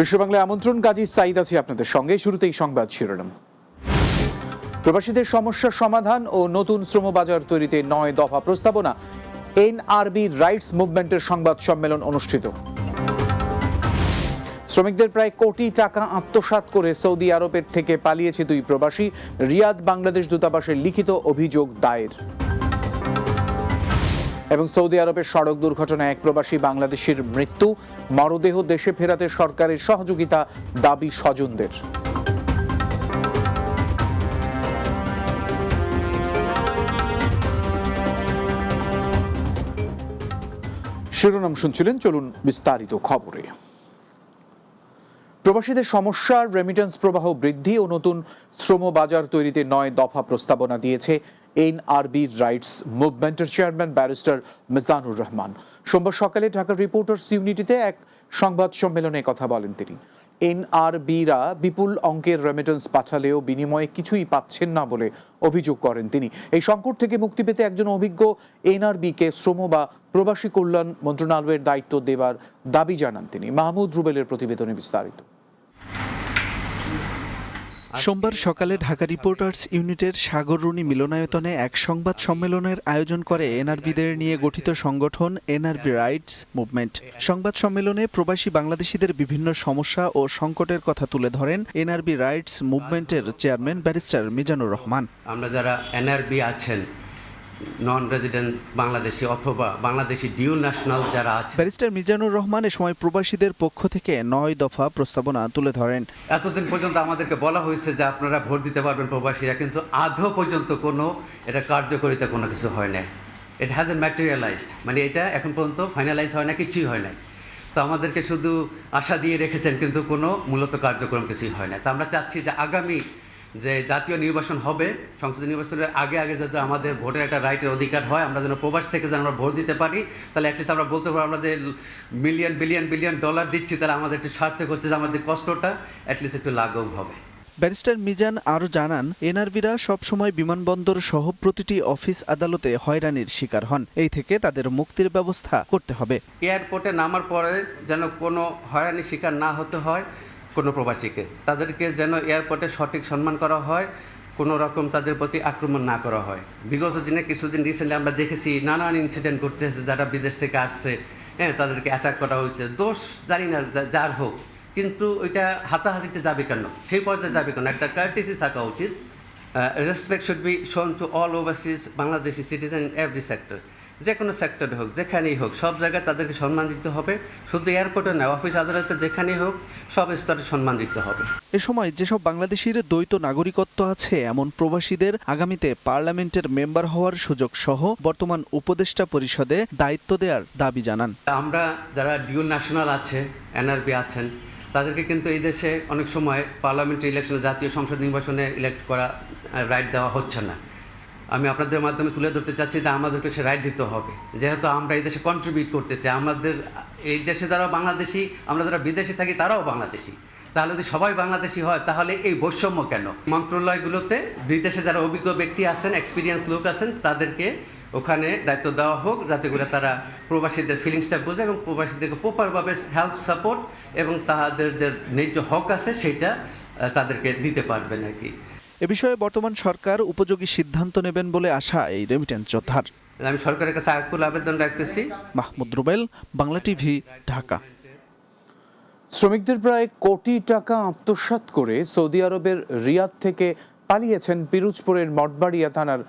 বিশ্ববাংলায় আমন্ত্রণ, কাজী সাইদ আছি আপনাদের সঙ্গে। শুরুতেই সংবাদ শিরোনাম। প্রবাসীদের সমস্যার সমাধান ও নতুন শ্রম বাজার তৈরিতে নয় দফা প্রস্তাবনা। এনআরবি রাইটস মুভমেন্টের সংবাদ সম্মেলন অনুষ্ঠিত। শ্রমিকদের প্রায় কোটি টাকা আত্মসাৎ করে সৌদি আরবের থেকে পালিয়েছে দুই প্রবাসী। রিয়াদ বাংলাদেশ দূতাবাসের লিখিত অভিযোগ দায়ের। এবং সৌদি আরবের সড়ক দুর্ঘটনায় এক প্রবাসী বাংলাদেশের মৃত্যু, মরদেহ দেশে ফেরাতে সরকারের সহযোগিতা, দাবি স্বজনদের। শিরোনাম শুনছিলেন, চলুন বিস্তারিত খবরে। প্রবাসীদের সমস্যার রেমিটেন্স প্রবাহ বৃদ্ধি ও নতুন শ্রম বাজার তৈরিতে নয় দফা প্রস্তাবনা দিয়েছে এনআরবি রাইটস মুভমেন্টের চেয়ারম্যান ব্যারিস্টার মিজানুর রহমান। সোমবার সকালে ঢাকার রিপোর্টার্স ইউনিটিতে এক সংবাদ সম্মেলনে কথা বলেন তিনি। এনআরবিরা বিপুল অঙ্কের রেমিটেন্স পাঠালেও বিনিময়ে কিছুই পাচ্ছেন না বলে অভিযোগ করেন তিনি। এই সংকট থেকে মুক্তি পেতে একজন অভিজ্ঞ এনআরবিকে শ্রম বা প্রবাসী কল্যাণ মন্ত্রণালয়ের দায়িত্ব দেবার দাবি জানান তিনি। মাহমুদ রুবেলের প্রতিবেদনে বিস্তারিত। সোমবার সকালে ঢাকা রিপোর্টার্স ইউনিটের সাগররুণী মিলনায়তনে এক সংবাদ সম্মেলনের আয়োজন করে এনআরবিদের নিয়ে গঠিত সংগঠন এনআরবি রাইটস মুভমেন্ট। সংবাদ সম্মেলনে প্রবাসী বাংলাদেশিদের বিভিন্ন সমস্যা ও সংকটের কথা তুলে ধরেন এনআরবি রাইটস মুভমেন্টের চেয়ারম্যান ব্যারিস্টার মিজানুর রহমান। আমরা যারা এনআরবি আছেন নন রেজিডেন্ট বাংলাদেশি অথবা বাংলাদেশি ডিউ ন্যাশনাল যারা আছে। ব্যারিস্টার মিজানুর রহমান এ সময় প্রবাসীদের পক্ষ থেকে নয় দফা প্রস্তাবনা তুলে ধরেন। এতদিন পর্যন্ত আমাদেরকে বলা হয়েছে যে আপনারা ভোট দিতে পারবেন প্রবাসীরা কিন্তু আধো পর্যন্ত কোনো এটা কার্যকরিতা কোনো কিছু হয় না ইট হ্যাজ এ ম্যাটেরিয়ালাইজড মানে এটা এখন পর্যন্ত ফাইনালাইজ হয় না কিছুই হয় না তো আমাদেরকে শুধু আশা দিয়ে রেখেছেন কিন্তু কোনো মূলত কার্যক্রম কিছুই হয় না তো আমরা চাচ্ছি যে আগামী যে জাতীয় নির্বাচন হবে সংসদীয় নির্বাচনের আগে আগে যদি আমাদের ভোটের একটা রাইটের অধিকার হয় আমরা যেন প্রবাস থেকে যেন আমরা ভোট দিতে পারি তাহলে অ্যাটলিস্ট আমরা বলতে পারব আমরা যে মিলিয়ন বিলিয়ন বিলিয়ন ডলার দিচ্ছি তাহলে আমাদের একটু সার্থক হচ্ছে যে আমাদের কষ্টটা অ্যাটলিস্ট একটু লাঘব হবে। ব্যারিস্টার মিজান আরও জানান এনআরবিরা সবসময় বিমানবন্দর সহ প্রতিটি অফিস আদালতে হয়রানির শিকার হন। এই থেকে তাদের মুক্তির ব্যবস্থা করতে হবে। এয়ারপোর্টে নামার পরে যেন কোনো হয়রানির শিকার না হতে হয় কোনো প্রবাসীকে। তাদেরকে যেন এয়ারপোর্টে সঠিক সম্মান করা হয়, কোনো রকম তাদের প্রতি আক্রমণ না করা হয়। বিগত দিনে কিছুদিন রিসেন্টলি আমরা দেখেছি নানান ইনসিডেন্ট ঘটতেছে, যারা বিদেশ থেকে আসছে হ্যাঁ তাদেরকে অ্যাটাক করা হয়েছে। দোষ জানি না যার হোক, কিন্তু ওইটা হাতাহাতিতে যাবে কেন? সেই পর্যায়ে যাবে কেন? একটা কার্টিসি থাকা উচিত। Respect should be shown to all overseas Bangladeshi citizen in every sector যে কোনো সেক্টরে হোক যেখানেই হোক সব জায়গায় তাদেরকে সম্মান দিতে হবে। শুধু এয়ারপোর্টে না অফিস আদালতে যেখানেই হোক সব স্তরে সম্মান দিতে হবে। এ সময় যেসব বাংলাদেশির দ্বৈত নাগরিকত্ব আছে এমন প্রবাসীদের আগামীতে পার্লামেন্টের মেম্বার হওয়ার সুযোগ সহ বর্তমান উপদেষ্টা পরিষদে দায়িত্ব দেওয়ার দাবি জানান। আমরা যারা ডিউল ন্যাশনাল আছে এনআরবি আছেন তাদেরকে কিন্তু এই দেশে অনেক সময় পার্লামেন্টারি ইলেকশনে জাতীয় সংসদ নির্বাচনে ইলেক্ট করা রাইট দেওয়া হচ্ছে না। আমি আপনাদের মাধ্যমে তুলে ধরতে চাচ্ছি যে আমাদেরকে সে রাইট দিতে হবে। যেহেতু আমরা এই দেশে কন্ট্রিবিউট করতেছি, আমাদের, এই দেশে যারা বাংলাদেশি, আমরা যারা বিদেশে থাকি তারাও বাংলাদেশি। তাহলে যদি সবাই বাংলাদেশি হয়, তাহলে এই বৈষম্য কেন? মন্ত্রণালয়গুলোতে বিদেশে যারা অভিজ্ঞ ব্যক্তি আছেন এক্সপিরিয়েন্স লোক আছেন, তাদেরকে ওখানে দায়িত্ব দেওয়া হোক, যাতে করে তারা প্রবাসীদের ফিলিংসটা বোঝে এবং প্রবাসীদেরকে প্রপারভাবে হেল্প সাপোর্ট এবং তাদের যে ন্যায্য হক আছে সেইটা তাদেরকে দিতে পারবেন আর কি। এ বিষয়ে বর্তমান সরকার উপযোগী সিদ্ধান্ত নেবেন বলে আশা এই রেমিটেন্স যোদ্ধার। আমি সরকারের কাছে আকুল আবেদন রাখতেছি। মাহমুদ রুবেল বাংলা টিভি ঢাকা। শ্রমিকদের প্রায় কোটি টাকা আত্মসাৎ করে সৌদি আরবের রিয়াদ থেকে পালিয়েছেন পিরুজপুরের মঠবাড়িয়া থানার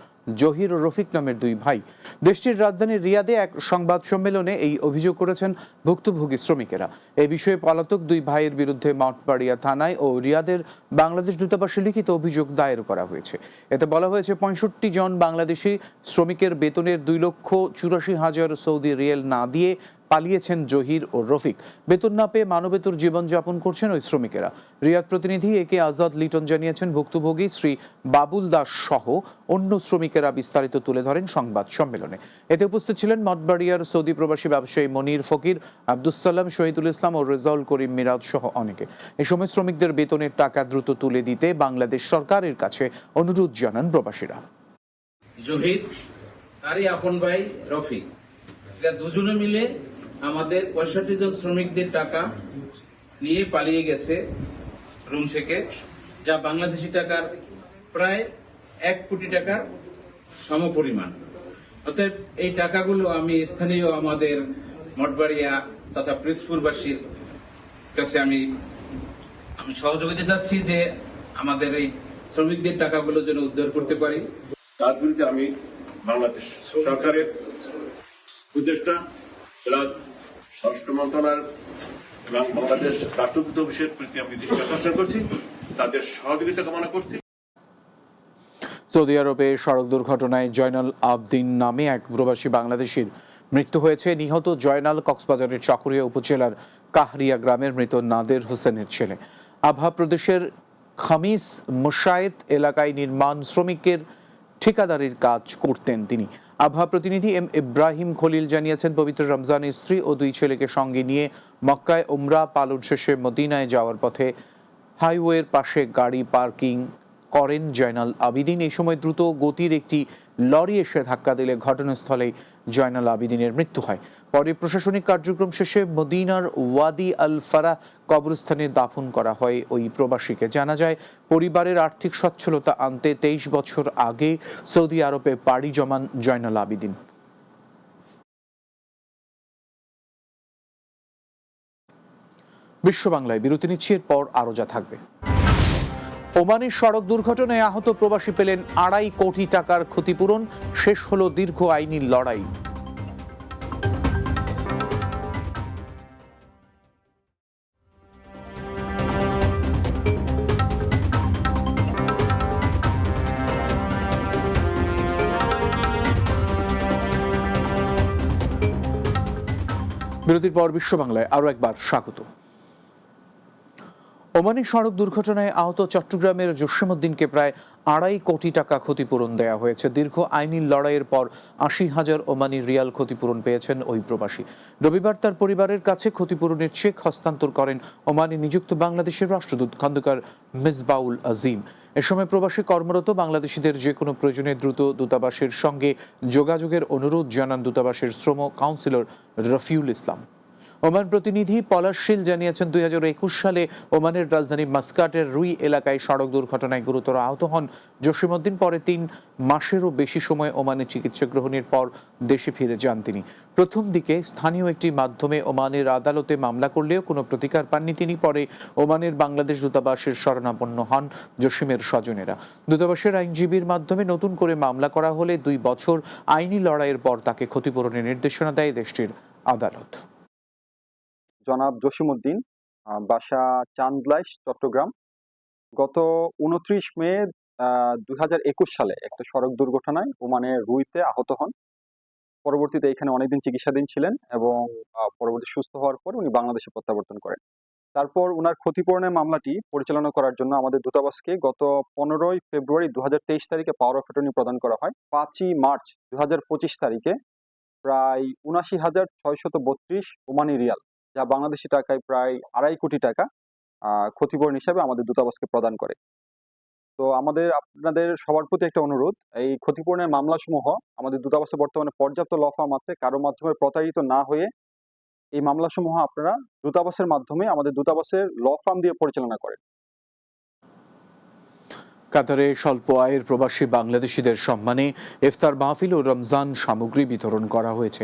জহির ও রফিক নামের দুই ভাই। দেশটির রাজধানী রিয়াদে এক সংবাদ সম্মেলনে এই অভিযোগ করেছেন ভুক্তভোগী শ্রমিকেরা। এ বিষয়ে পলাতক দুই ভাইয়ের বিরুদ্ধে মঠবাড়িয়া থানায় ও রিয়াদের বাংলাদেশ দূতাবাসে লিখিত অভিযোগ দায়ের করা হয়েছে। এতে বলা হয়েছে, পঁয়ষট্টি জন বাংলাদেশি শ্রমিকের বেতনের দুই লক্ষ চুরাশি হাজার সৌদি রিয়েল না দিয়ে পালিয়েছেন জহির ও রফিক। বেতন না পেয়ে মানবেতর জীবনযাপন করছেন ওই শ্রমিকেরা। রিয়াদ প্রতিনিধি এ কে আজাদ লিটন জানিয়েছেন, ভুক্তভোগী শ্রী বাবুল দাস সহ অন্য শ্রমিকেরা বিস্তারিত তুলে ধরেন সংবাদ সম্মেলনে। এতে উপস্থিত ছিলেন মঠবাড়িয়ার সৌদি প্রবাসী ব্যবসায়ী মনির ফকির, আব্দুস সালাম, শহীদুল ইসলাম ও রেজাউল করিম মিরাজ সহ অনেকে। এ সময় শ্রমিকদের বেতনের টাকা দ্রুত তুলে দিতে বাংলাদেশ সরকারের কাছে অনুরোধ জানান প্রবাসীরা। জহির তারই আপন ভাই রফিক দুজনে মিলে আমাদের পঁয়ষট্টি জন শ্রমিকদের টাকা নিয়ে পালিয়ে গেছে রুম থেকে, যা বাংলাদেশি টাকার প্রায় এক কোটি টাকার সমপরিমাণ। অতএব এই টাকাগুলো আমি স্থানীয় আমাদের মঠবাড়িয়া তথা প্রিসপুরবাসীর কাছে আমি আমি সহযোগিতা চাচ্ছি যে আমাদের এই শ্রমিকদের টাকাগুলো যেন উদ্ধার করতে পারি। তার বিরুদ্ধে আমি বাংলাদেশ সরকারের উপদেষ্টা স্বরাষ্ট্র মন্ত্রণালয় এবং বাংলাদেশ রাষ্ট্রদূত অফিসের প্রতি আমি দৃষ্টি আকর্ষণ করছি, তাদের সহযোগিতা কামনা করছি। সৌদি আরবে সড়ক দুর্ঘটনায় জয়নাল আবদিন নামে এক প্রবাসী বাংলাদেশির মৃত্যু হয়েছে। নিহত জয়নাল কক্সবাজারের চকরিয়া উপজেলার কাহরিয়া গ্রামের মৃত নাদের হোসেনের ছেলে। আভা প্রদেশের খামিস মুশায়েদ এলাকায় নির্মাণ শ্রমিকের ঠিকাদারির কাজ করতেন তিনি। আভা প্রতিনিধি এম ইব্রাহিম খলিল জানিয়েছেন, পবিত্র রমজানের স্ত্রী ও দুই ছেলেকে সঙ্গে নিয়ে মক্কায় ওমরা পালন শেষে মদিনায় যাওয়ার পথে হাইওয়ের পাশে গাড়ি পার্কিং করেন জয়নাল আবিদিন। এই সময় দ্রুত গতির একটি লরি এসে ধাক্কা দিলে ঘটনাস্থলেই জয়নাল আবিদিনের মৃত্যু হয়। পরে প্রশাসনিক কার্যক্রম শেষে মদিনার ওয়াদি আল ফারা কবরস্থানে দাফন করা হয় ওই প্রবাসীকে। জানা যায়, পরিবারের আর্থিক সচ্ছলতা আনতে তেইশ বছর আগে সৌদি আরবে পাড়ি জমান জয়নাল আবিদিন। বিশ্ব বাংলায় বিরতি নিচ্ছি পর আরও যা থাকবে। ওমানের সড়ক দুর্ঘটনায় আহত প্রবাসী পেলেন আড়াই কোটি টাকার ক্ষতিপূরণ, শেষ হলো দীর্ঘ আইনি লড়াই। বিরতির পর বিশ্ব বাংলায় আরও একবার স্বাগত। ওমানি সড়ক দুর্ঘটনায় আহত চট্টগ্রামের জসীমউদ্দিনকে প্রায় আড়াই কোটি টাকা ক্ষতিপূরণ দেওয়া হয়েছে। দীর্ঘ আইনি লড়াইয়ের পর আশি হাজার ওমানি রিয়াল ক্ষতিপূরণ পেয়েছেন ওই প্রবাসী। রবিবার তার পরিবারের কাছে ক্ষতিপূরণের চেক হস্তান্তর করেন ওমানি নিযুক্ত বাংলাদেশের রাষ্ট্রদূত খন্দকার মিসবাউল আজিম। এ সময় প্রবাসী কর্মরত বাংলাদেশিদের যে কোনো প্রয়োজনে দ্রুত দূতাবাসের সঙ্গে যোগাযোগের অনুরোধ জানান দূতাবাসের শ্রম কাউন্সিলর রফিউল ইসলাম। ওমান প্রতিনিধি পলাশ শীল জানিয়েছেন, দুই একুশ সালে ওমানের রাজধানী মাস্কাটের রুই এলাকায় সড়ক দুর্ঘটনায় গুরুতর আহত হন জসীমউদ্দিন। পরে তিন মাসেরও বেশি সময় ওমানে চিকিৎসা গ্রহণের পর দেশে ফিরে যান তিনি। প্রথম দিকে স্থানীয় একটি মাধ্যমে ওমানের আদালতে মামলা করলেও কোনো প্রতিকার পাননি তিনি। পরে ওমানের বাংলাদেশ দূতাবাসের শরণাপন্ন হন জসিমের স্বজনেরা। দূতাবাসের আইনজীবীর মাধ্যমে নতুন করে মামলা করা হলে দুই বছর আইনি লড়াইয়ের পর তাকে ক্ষতিপূরণের নির্দেশনা দেয় দেশটির আদালত। জনাব জসিমউদ্দিন আহ, বাসা চান্দলাইশ চট্টগ্রাম। গত উনত্রিশ মে দুই হাজার একুশ সালে একটা সড়ক দুর্ঘটনায় ওমানে রুইতে আহত হন। পরবর্তীতে এখানে অনেকদিন চিকিৎসাধীন ছিলেন এবং পরবর্তী সুস্থ হওয়ার পর উনি বাংলাদেশে প্রত্যাবর্তন করেন। তারপর উনার ক্ষতিপূরণের মামলাটি পরিচালনা করার জন্য আমাদের দূতাবাসকে গত পনেরোই ফেব্রুয়ারি দু হাজার তেইশ তারিখে পাওয়ার অফ অ্যাটর্নি প্রদান করা হয়। পাঁচই মার্চ দু হাজার পঁচিশ তারিখে প্রায় উনাশি হাজার ছয়শত বত্রিশ ওমানি রিয়াল। যা বাংলাদেশি টাকায় প্রায় আড়াই কোটি টাকা ক্ষতিপূরণ হিসাবে আমাদের দূতাবাসকে প্রদান করে। তো আমাদের, আপনাদের সবার প্রতি একটা অনুরোধ, এই ক্ষতিপূরণের মামলাসমূহ আমাদের দূতাবাসে বর্তমানে পর্যাপ্ত ল ফার্ম আছে, কারও মাধ্যমে প্রতারিত না হয়ে এই মামলাসমূহ আপনারা দূতাবাসের মাধ্যমে আমাদের দূতাবাসের ল ফার্ম দিয়ে পরিচালনা করেন। কাতারে স্বল্প আয়ের প্রবাসী বাংলাদেশিদের সম্মানে ইফতার মাহফিল ও রমজান সামগ্রী বিতরণ করা হয়েছে।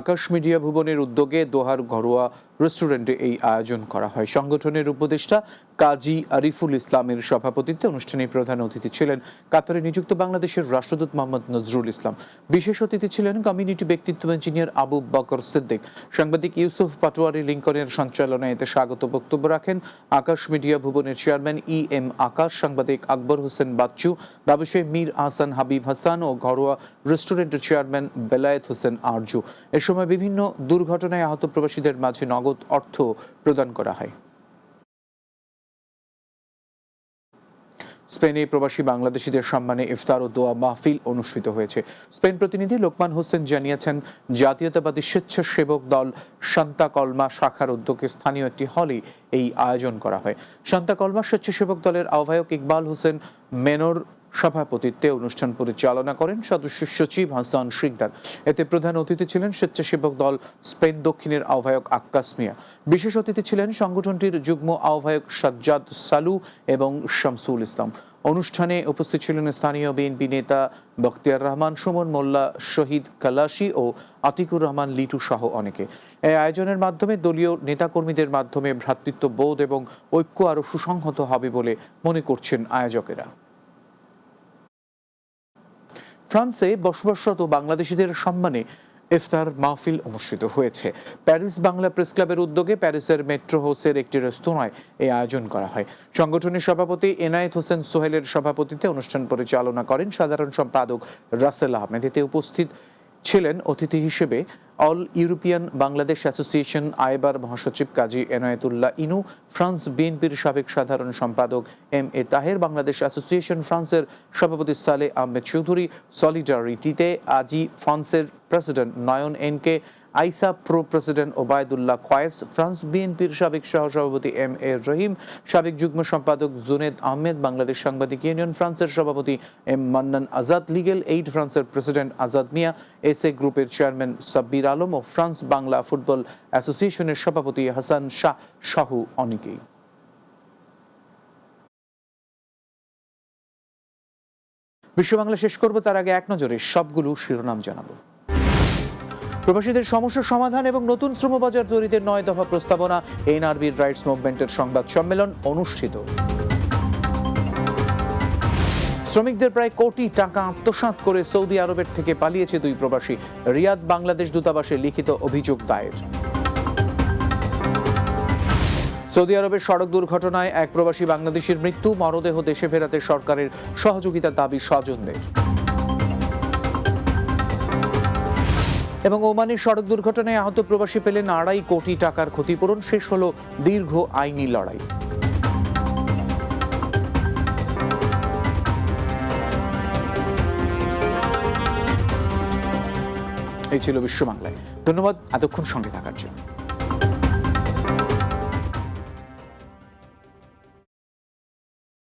আকাশ মিডিয়া ভুবনের উদ্যোগে দোহার ঘরোয়া রেস্টুরেন্টে এই আয়োজন করা হয়। সংগঠনের উপদেষ্টা কাজী আরিফুল ইসলামের সভাপতিত্বে অনুষ্ঠানে প্রধান অতিথি ছিলেন কাতারে নিযুক্ত বাংলাদেশের রাষ্ট্রদূত মোহাম্মদ নজরুল ইসলাম। বিশেষ অতিথি ছিলেন কমিউনিটি ব্যক্তিত্ব ইঞ্জিনিয়ার আবু বকর সিদ্দিক। সাংবাদিক ইউসুফ পাটোয়ারি লিঙ্কনের সঞ্চালনায় এতে স্বাগত বক্তব্য রাখেন আকাশ মিডিয়া ভুবনের চেয়ারম্যান ই এম আকাশ, সাংবাদিক আকবর হোসেন বাচ্চু, ব্যবসায়ী মীর আহসান হাবিব হাসান ও ঘরোয়া রেস্টুরেন্টের চেয়ারম্যান বেলায়েত হোসেন আরজু। এ সময় বিভিন্ন দুর্ঘটনায় আহত প্রবাসীদের মাঝে নগদ অর্থ প্রদান করা হয়। স্পেনে প্রবাসী বাংলাদেশিদের সম্মানে ইফতার ও দোয়া মাহফিল অনুষ্ঠিত হয়েছে। স্পেন প্রতিনিধি লোকমান হোসেন জানিয়েছেন, জাতীয়তাবাদী স্বেচ্ছাসেবক দল শান্তা কলমা শাখার উদ্যোগে স্থানীয় একটি হলে এই আয়োজন করা হয়। শান্তা কলমা স্বেচ্ছাসেবক দলের আহ্বায়ক ইকবাল হোসেন, মেনর সভাপতিত্বে অনুষ্ঠান পরিচালনা করেন সদস্য সচিব হাসান শিকদার। এতে প্রধান অতিথি ছিলেন স্বেচ্ছাসেবক দল স্পেন দক্ষিণের আহ্বায়ক আক্কাস মিয়া। বিশেষ অতিথি ছিলেন সংগঠনটির যুগ্ম আহ্বায়ক সাজ্জাদ সালু এবং শামসুল ইসলাম। অনুষ্ঠানে উপস্থিত ছিলেন স্থানীয় বিএনপি নেতা বখতিয়ার রহমান, সুমন মোল্লা, শহীদ কালাসি ও আতিকুর রহমান, লিটু সহ অনেকে। এই আয়োজনের মাধ্যমে দলীয় নেতাকর্মীদের মাধ্যমে ভ্রাতৃত্ব বোধ এবং ঐক্য আরও সুসংহত হবে বলে মনে করছেন আয়োজকেরা। ফ্রান্সে বসবাসরত বাংলাদেশিদের সম্মানে ইফতার মাহফিল অনুষ্ঠিত হয়েছে। প্যারিস বাংলা প্রেস ক্লাবের উদ্যোগে প্যারিসের মেট্রো হাউসের একটি রেস্তোরাঁয় এই আয়োজন করা হয়। সংগঠনের সভাপতি এনায়েত হোসেন সোহেলের সভাপতিতে অনুষ্ঠান পরিচালনা করেন সাধারণ সম্পাদক রাসেল আহমেদ। এতে উপস্থিত ছিলেন অতিথি হিসেবে অল ইউরোপিয়ান বাংলাদেশ অ্যাসোসিয়েশন আয়বার মহাসচিব কাজী এনায়েতুল্লাহ ইনু, ফ্রান্স বিএনপির সাবেক সাধারণ সম্পাদক M A Taher, Bangladesh association ফ্রান্সের সভাপতি সালে আহমেদ চৌধুরী, সলিডারিটিতে আজি ফ্রান্সের প্রেসিডেন্ট নয়ন এনকে আইসা প্রো প্রেসিডেন্ট ওবায়দুল্লাহ খয়েস ফ্রান্স বিএনপির সাবেক সহসভাপতি এম এ রহিম, সাবেক যুগ্ম সম্পাদক জুনেদ আহমেদ, বাংলাদেশ সাংবাদিক ইউনিয়ন ফ্রান্সের সভাপতি M Mannan Azad, legal aid ফ্রান্সের president Azad Mia, S A গ্রুপের চেয়ারম্যান সাব্বির আলম ও ফ্রান্স বাংলা ফুটবল অ্যাসোসিয়েশনের সভাপতি হাসান শাহ সহ অনেকেই। বিশ্ব বাংলা শেষ করব, তার আগে এক নজরে সবগুলো শিরোনাম জানাব। প্রবাসীদের সমস্যা সমাধান এবং নতুন শ্রমবাজার তৈরিতে নয় দফা প্রস্তাবনা এনআরবির রাইটস মুভমেন্টের সংবাদ সম্মেলন অনুষ্ঠিত। শ্রমিকদের প্রায় কোটি টাকা আত্মসাৎ করে সৌদি আরবের থেকে পালিয়েছে দুই প্রবাসী। রিয়াদ বাংলাদেশ দূতাবাসে লিখিত অভিযোগ দায়ের। সৌদি আরবের সড়ক দুর্ঘটনায় এক প্রবাসী বাংলাদেশের মৃত্যু, মরদেহ দেশে ফেরাতে সরকারের সহযোগিতার দাবি স্বজনদের। এবং ওমানের সড়ক দুর্ঘটনায় আহত প্রবাসী পেলেন আড়াই কোটি টাকার ক্ষতিপূরণ। শেষ হলো দীর্ঘ আইনি লড়াই। এই ছিল বিশ্ব বাংলায়। ধন্যবাদ, এতক্ষণ সঙ্গে থাকার জন্য।